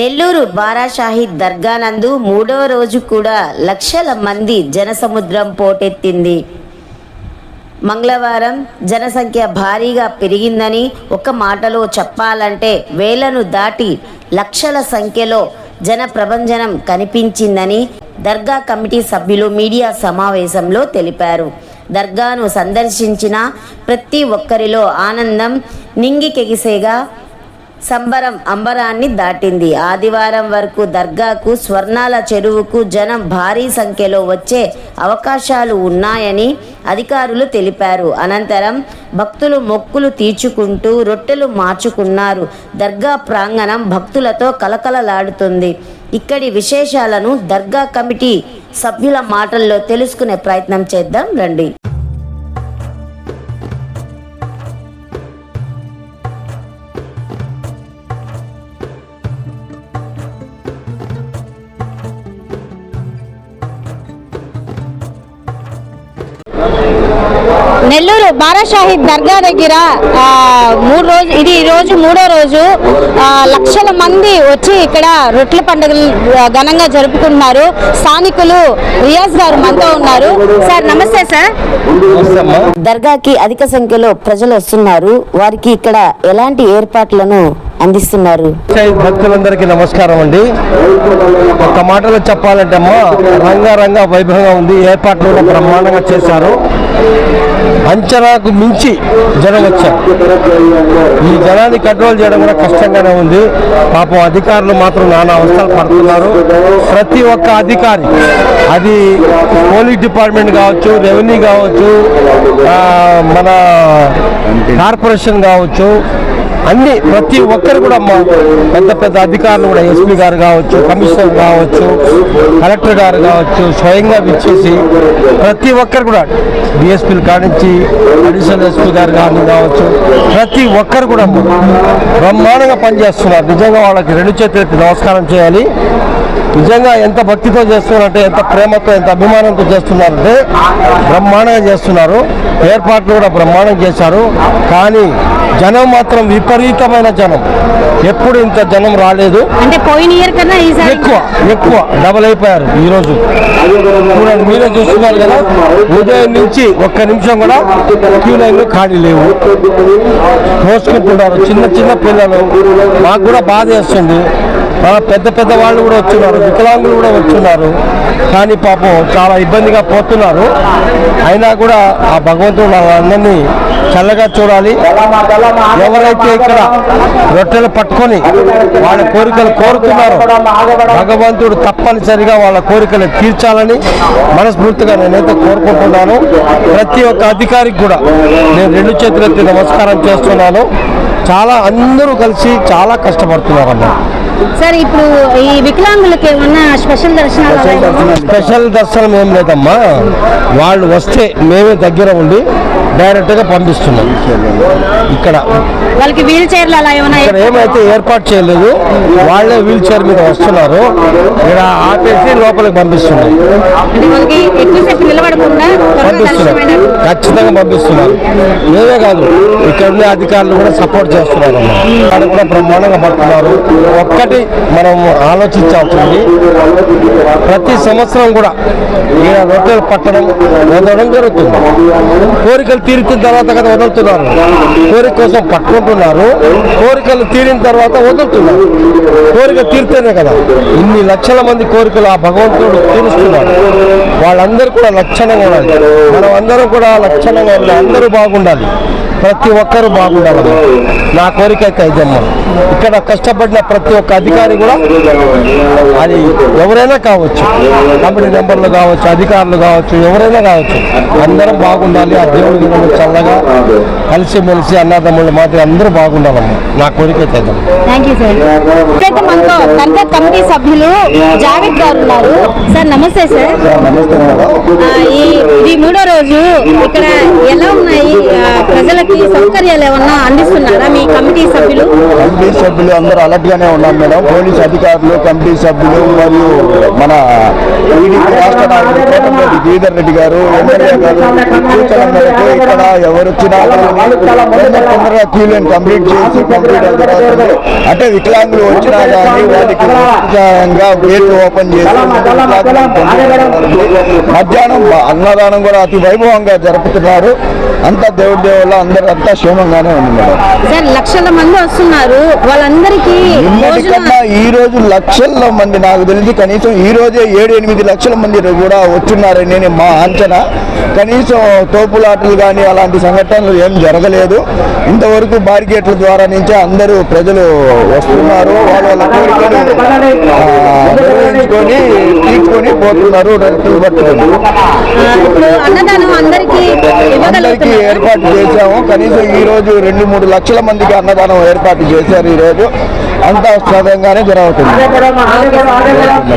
నెల్లూరు బారాషాహిద్ దర్గానందు మూడవ రోజు కూడా లక్షల మంది జనసముద్రం పోటెత్తింది. మంగళవారం జనసంఖ్య భారీగా పెరిగిందని ఒక మాటలో చెప్పాలంటే వేలను దాటి లక్షల సంఖ్యలో జన ప్రభంజనం కనిపించిందని దర్గా కమిటీ సభ్యులు మీడియా సమావేశంలో తెలిపారు. దర్గాను సందర్శించిన ప్రతి ఒక్కరిలో ఆనందం నింగికెగిసేగా సంబరం అంబరాన్ని దాటింది. ఆదివారం వరకు దర్గాకు స్వర్ణాల చెరువుకు జనం భారీ సంఖ్యలో వచ్చే అవకాశాలు ఉన్నాయని అధికారులు తెలిపారు. అనంతరం భక్తులు మొక్కులు తీర్చుకుంటూ రొట్టెలు మార్చుకున్నారు. దర్గా ప్రాంగణం భక్తులతో కలకలలాడుతుంది. ఇక్కడి విశేషాలను దర్గా కమిటీ సభ్యుల మాటల్లో తెలుసుకునే ప్రయత్నం చేద్దాం. రండి. నెల్లూరు బారాషాహిద్ దర్గా దగ్గర మూడు రోజు ఇది రోజు మూడో రోజు లక్షల మంది వచ్చి ఇక్కడ రొట్టెల పండుగలు ఘనంగా జరుపుకుంటున్నారు. స్థానికులు రియాజ్ గారు మనతో ఉన్నారు. సార్ నమస్తే సార్. దర్గాకి అధిక సంఖ్యలో ప్రజలు వస్తున్నారు. వారికి ఇక్కడ ఎలాంటి ఏర్పాట్లను అందిస్తున్నారు. భక్తులందరికీ నమస్కారం అండి. ఒక మాటలో చెప్పాలంటే అమ్మా రంగారంగ వైభవంగా ఉంది ఏర్పాట్లు బ్రహ్మాండంగా చేశారు. అంచనాకు మించి జనం వచ్చారు. ఈ జనాన్ని కంట్రోల్ చేయడం కూడా కష్టంగానే ఉంది. పాపం అధికారులు మాత్రం నానా అవసరాలు పడుతున్నారు. ప్రతి ఒక్క అధికారి అది పోలీస్ డిపార్ట్మెంట్ కావచ్చు రెవెన్యూ కావచ్చు మన కార్పొరేషన్ కావచ్చు అన్ని ప్రతి ఒక్కరు కూడా మా పెద్ద పెద్ద అధికారులు కూడా ఎస్పీ గారు కావచ్చు కమిషనర్ కావచ్చు కలెక్టర్ గారు కావచ్చు స్వయంగా విచ్చేసి ప్రతి ఒక్కరు కూడా డిఎస్పీలు కానించి అడిషనల్ ఎస్పీ గారు కానీ కావచ్చు ప్రతి ఒక్కరు కూడా బ్రహ్మాండంగా పనిచేస్తున్నారు. నిజంగా వాళ్ళకి రెండు చేతులకి నమస్కారం చేయాలి. నిజంగా ఎంత భక్తితో చేస్తున్నారంటే ఎంత ప్రేమతో ఎంత అభిమానంతో చేస్తున్నారంటే బ్రహ్మాండంగా చేస్తున్నారు. ఏర్పాట్లు కూడా బ్రహ్మాండం చేశారు. కానీ జనం మాత్రం విపరీతమైన జనం. ఎప్పుడు ఇంత జనం రాలేదు. అంటే పోయిన ఇయర్ కన్నా ఎక్కువ ఎక్కువ డబల్ అయిపోయారు ఈరోజు. చూడండి మీరే చూస్తున్నారు కదా ఉదయం నుంచి ఒక్క నిమిషం కూడా క్యూ లైన్లు ఖాళీ లేవు. మోసుకుంటున్నారు చిన్న చిన్న పిల్లలు. మాకు కూడా బాధ వేస్తుంది. పెద్ద పెద్ద వాళ్ళు కూడా వచ్చున్నారు వికలాంగులు కూడా వచ్చున్నారు. కానీ పాపం చాలా ఇబ్బందిగా పోతున్నారు. అయినా కూడా ఆ భగవంతుడు వాళ్ళందరినీ చల్లగా చూడాలి. ఎవరైతే ఇక్కడ రొట్టెలు పట్టుకొని వాళ్ళ కోరికలు కోరుతున్నారో భగవంతుడు తప్పనిసరిగా వాళ్ళ కోరికలు తీర్చాలని మనస్ఫూర్తిగా నేనైతే కోరుకుంటున్నాను. ప్రతి ఒక్క అధికారికి కూడా నేను రెండు చేతులెత్తి నమస్కారం చేస్తున్నాను. చాలా అందరూ కలిసి చాలా కష్టపడుతున్నారు అన్నారు సార్ ఇప్పుడు ఈ వికలాంగులకు ఏమన్నా స్పెషల్ దర్శనాలు? స్పెషల్ దర్శనం ఏం లేదమ్మా వాళ్ళు వస్తే మేమే దగ్గర ఉండి డైరెక్ట్గా పంపిస్తున్నాం ఇక్కడ. వాళ్ళకి వీల్ చైర్లు అలా ఇక్కడ ఏమైతే ఏర్పాటు చేయలేదు వాళ్ళే వీల్ చైర్ మీద వస్తున్నారు. ఇక్కడ ఆపేసి లోపలికి త్వరగా పంపిస్తున్నారు. ఖచ్చితంగా పంపిస్తున్నారు. మేమే కాదు ఇక్కడ ఉండే అధికారులు కూడా సపోర్ట్ చేస్తున్నారు. వాళ్ళు కూడా బ్రహ్మాండంగా పడుతున్నారు. ఒక్కటి మనం ఆలోచించాల్సింది ప్రతి సంవత్సరం కూడా ఈయన రొట్టెలు పట్టడం జరుగుతుంది. కోరికలు తీరిన తర్వాత కదా వదులుతున్నారు. కోరిక కోసం పట్టుకుంటున్నారు. కోరికలు తీరిన తర్వాత వదులుతున్నారు. కోరిక తీరితేనే కదా. ఇన్ని లక్షల మంది కోరికలు ఆ భగవంతుడు తీరుస్తున్నాడు. వాళ్ళందరూ కూడా లక్షణంగా ఉండాలి. మనం అందరం కూడా లక్షణంగా ఉండాలి. అందరూ బాగుండాలి. ప్రతి ఒక్కరూ బాగుండాలి. నా కోరిక అయితే ఇదమ్మా. ఇక్కడ కష్టపడిన ప్రతి ఒక్క అధికారి కూడా అది ఎవరైనా కావచ్చు. కమిటీ మెంబర్లు కావచ్చు అధికారులు కావచ్చు ఎవరైనా కావచ్చు. అందరం బాగుండాలి. ఆ దేవుడి చల్లగా కలిసిమెలిసి అన్నదమ్ముళ్ళు మాత్రం అందరూ బాగుండాలమ్మా. నా కోరిక అయితే కమిటీ సభ్యులు జావేద్ గారు ఉన్నారు. సార్ నమస్తే సార్. ఈ ఈ మూడో రోజు ఇక్కడ ఎలా ఉన్నాయి? ప్రజలకి వాళ్ళకి సౌకర్యాలు ఏమన్నా అందిస్తున్నారా? మీ కమిటీ సభ్యులు? కమిటీ సభ్యులు అందరూ అలర్ట్ గానే ఉన్నాం మేడం. పోలీస్ అధికారులు కమిటీ సభ్యులు మరియు మన టీడీపీ రాష్ట్ర నాయకులు కోటమిరెడ్డి గిరిధర్ రెడ్డి గారు ఎమ్మెల్యే గారు సూచన మేరకు ఇక్కడ ఎవరు వచ్చినా తొందర తొందరగా క్యూ లైన్ కంప్లీట్ చేసి కంప్లీట్ అంటే వికలాంగులు వచ్చినా కానీ ఉచితంగా గేట్లు ఓపెన్ చేసి మధ్యాహ్నం అన్నదానం కూడా అతి వైభవంగా జరుపుతున్నారు. అంతా దేవుడి దేవుళ్ళ అందరూ అంతా క్షేమంగానే ఉంది మేడం. సార్ లక్షల మంది వస్తున్నారు. వాళ్ళందరికీ నిన్నటి భోజనం కన్నా ఈ రోజు లక్షల మంది నాకు తెలిసి కనీసం ఈ రోజే ఏడు ఎనిమిది లక్షల మంది కూడా వచ్చున్నారని నేను మా అంచనా. కనీసం తోపులాటలు కానీ అలాంటి సంఘటనలు ఏం జరగలేదు. ఇంతవరకు బారికేట్ల ద్వారా నుంచే అందరూ ప్రజలు వస్తున్నారు. వాళ్ళ వాళ్ళ కోరికలు ఆ, నిర్వహించుకొని తీర్చుకొని పోతున్నారు రైతులు పట్టుకొని. అందరికీ ఏర్పాటు చేశాము. కనీసం ఈ రోజు రెండు మూడు లక్షల మందికి అన్నదానం ఏర్పాటు చేశారు ఈ రోజు అంతా సదంగానే జరుగుతుంది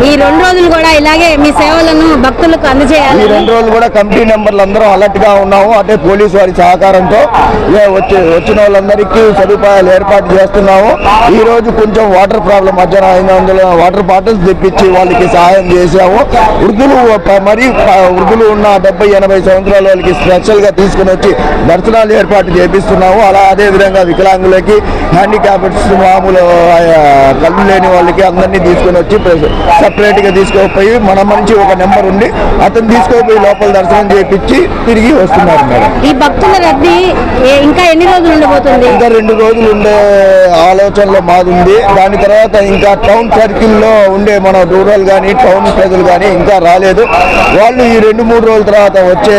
ఈ రెండు రోజులు కూడా ఇలాగే మీ సేవలను భక్తులకు ఈ అందజేయాలి రెండు రోజులు కూడా కమిటీ నెంబర్లు అందరం అలర్ట్గా ఉన్నాము. అంటే పోలీసు వారి సహకారంతో వచ్చిన వాళ్ళందరికీ సదుపాయాలు ఏర్పాటు చేస్తున్నాము. ఈ రోజు కొంచెం వాటర్ ప్రాబ్లం మధ్యాహ్నం అయినందున వాటర్ బాటిల్స్ తెప్పించి వాళ్ళకి సహాయం చేశాము. వృద్ధులు మరి వృద్ధులు ఉన్న డెబ్బై ఎనభై సంవత్సరాల వాళ్ళకి స్పెషల్గా తీసుకుని వచ్చి దర్శనాలు ఏర్పాటు చేపిస్తున్నాము. అలా అదే విధంగా వికలాంగులకి హ్యాండిక్యాప్స్ మామూలు కళ్ళు లేని వాళ్ళకి అందరినీ తీసుకొని వచ్చి సపరేట్గా తీసుకుపోయి మన మంచి ఒక నెంబర్ ఉంది అతను తీసుకుపోయి లోపల దర్శనం చేపించి తిరిగి వస్తున్నారు మేడం. ఈ భక్తుల రద్దీ ఇంకా ఎన్ని రోజులు ఉండబోతుంది? ఇంకా రెండు రోజులు ఉండే ఆలోచనలో మాది ఉంది దాని తర్వాత ఇంకా టౌన్ సర్కిల్లో ఉండే మన రూరల్ కానీ టౌన్ ప్రజలు కానీ ఇంకా రాలేదు. వాళ్ళు ఈ రెండు మూడు రోజుల తర్వాత వచ్చే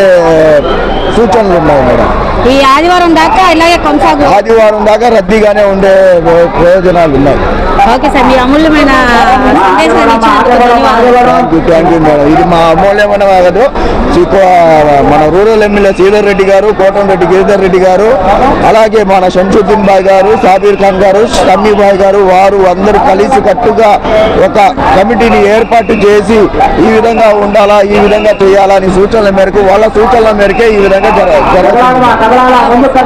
సూచనలు ఉన్నాయి మేడం. ఈ ఆదివారం దాకా ఇలాగే కొనసాగు. ఆదివారం దాకా రద్దీగానే ఉండే ప్రయోజనాలు ఉన్నాయి. ఓకే సార్ మీ అమూల్యమైన ఇది మా అమూల్యమైన కాదు మన రూరల్ ఎమ్మెల్యే శ్రీధర్ రెడ్డి గారు కోటంరెడ్డి గిరిధర్ రెడ్డి గారు అలాగే మన షంషుద్దీన్ బాయ్ గారు సాబీర్ ఖాన్ గారు షమ్మీ బాయ్ గారు వారు అందరూ కలిసి కట్టుగా ఒక కమిటీని ఏర్పాటు చేసి ఈ విధంగా ఉండాలా ఈ విధంగా చేయాలా అని సూచనల మేరకు వాళ్ళ సూచనల మేరకే ఈ విధంగా జర